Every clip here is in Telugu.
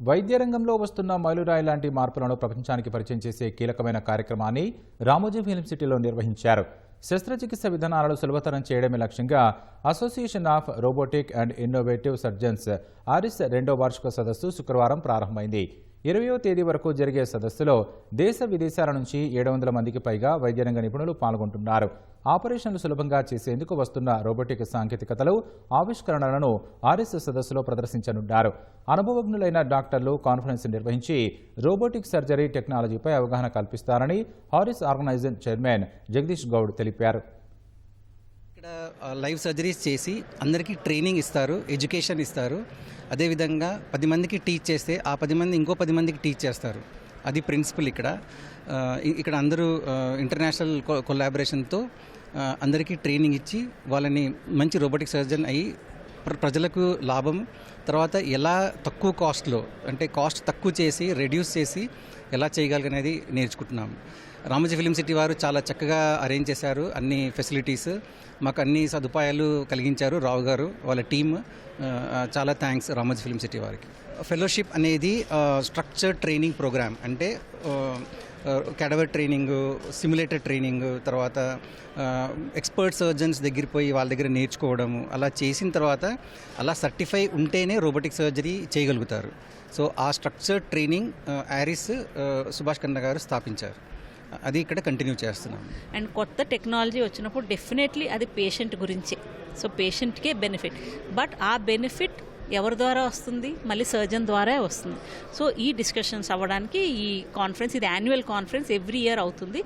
వైద్య రంగంలో వస్తున్న మైలురాయి లాంటి మార్పులను ప్రపంచానికి పరిచయం చేసే కీలకమైన కార్యక్రమాన్ని రామోజీ ఫిలిం సిటీలో నిర్వహించారు. శస్త్రచికిత్స విధానాలను సులభతరం చేయడమే లక్ష్యంగా association of robotic and innovative surgeons ARIS రెండో వార్షిక సదస్సు శుక్రవారం ప్రారంభమైంది. ఇరవయో తేదీ వరకు జరిగే సదస్సులో దేశ విదేశాల నుంచి ఏడు వందల మందికి పైగా వైద్యరంగ నిపుణులు పాల్గొంటున్నారు. ఆపరేషన్లు సులభంగా చేసేందుకు వస్తున్న రోబోటిక్ సాంకేతికతలు ఆవిష్కరణలను ఆర్ఎస్ సదస్సులో ప్రదర్శించనున్నారు. అనుభవజ్ఞులైన డాక్టర్లు కాన్ఫరెన్స్ నిర్వహించి రోబోటిక్ సర్జరీ టెక్నాలజీపై అవగాహన కల్పిస్తారని ARIS organisation chairman Jagadish Goud తెలిపారు. ఇక్కడ లైవ్ సర్జరీస్ చేసి అందరికీ ట్రైనింగ్ ఇస్తారు ఎడ్యుకేషన్ ఇస్తారు. అదేవిధంగా పది మందికి టీచ్ చేస్తే ఆ పది మంది ఇంకో పది మందికి టీచ్ చేస్తారు. అది ప్రిన్సిపల్ ఇక్కడ. ఇక్కడ అందరూ ఇంటర్నేషనల్ కొలాబరేషన్తో అందరికీ ట్రైనింగ్ ఇచ్చి వాళ్ళని మంచి రోబోటిక్ సర్జన్ అయ్యి ప్రజలకు లాభం. తర్వాత ఎలా తక్కువ కాస్ట్లో అంటే కాస్ట్ తక్కువ చేసి రెడ్యూస్ చేసి ఎలా చేయగలగనేది నేర్చుకుంటున్నాం. రామోజీ ఫిలిం సిటీ వారు చాలా చక్కగా అరేంజ్ చేశారు అన్ని ఫెసిలిటీస్ మాకు అన్ని సదుపాయాలు కలిగించారు రావు గారు వాళ్ళ టీమ్ చాలా థ్యాంక్స్ రామోజీ ఫిలిం సిటీ వారికి. ఫెలోషిప్ అనేది స్ట్రక్చర్డ్ ట్రైనింగ్ ప్రోగ్రామ్. అంటే క్యాడవర్ ట్రైనింగ్ సిమ్యులేటర్ ట్రైనింగ్ తర్వాత ఎక్స్పర్ట్ సర్జన్స్ దగ్గర పోయి వాళ్ళ దగ్గర నేర్చుకోవడము అలా చేసిన తర్వాత అలా సర్టిఫై ఉంటేనే రోబోటిక్ సర్జరీ చేయగలుగుతారు. సో ఆ structured training ARIS Subhash Kanna గారు స్థాపించారు. అది ఇక్కడ కంటిన్యూ చేస్తున్నాం అండ్ కొత్త టెక్నాలజీ వచ్చినప్పుడు డెఫినెట్లీ అది పేషెంట్ గురించే. సో పేషెంట్కే బెనిఫిట్. బట్ ఆ బెనిఫిట్ ఎవరి ద్వారా వస్తుంది? మళ్ళీ సర్జన్ ద్వారా వస్తుంది. సో ఈ డిస్కషన్స్ అవ్వడానికి ఈ కాన్ఫరెన్స్ ఇది యాన్యువల్ కాన్ఫరెన్స్ ఎవ్రీ ఇయర్ అవుతుంది.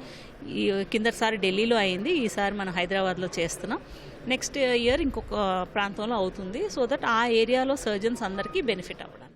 ఈ కిందటిసారి ఢిల్లీలో అయింది ఈసారి మనం హైదరాబాద్లో చేస్తున్నాం. నెక్స్ట్ ఇయర్ ఇంకొక ప్రాంతంలో అవుతుంది. సో దట్ ఆ ఏరియాలో సర్జన్స్ అందరికీ బెనిఫిట్ అవ్వడానికి.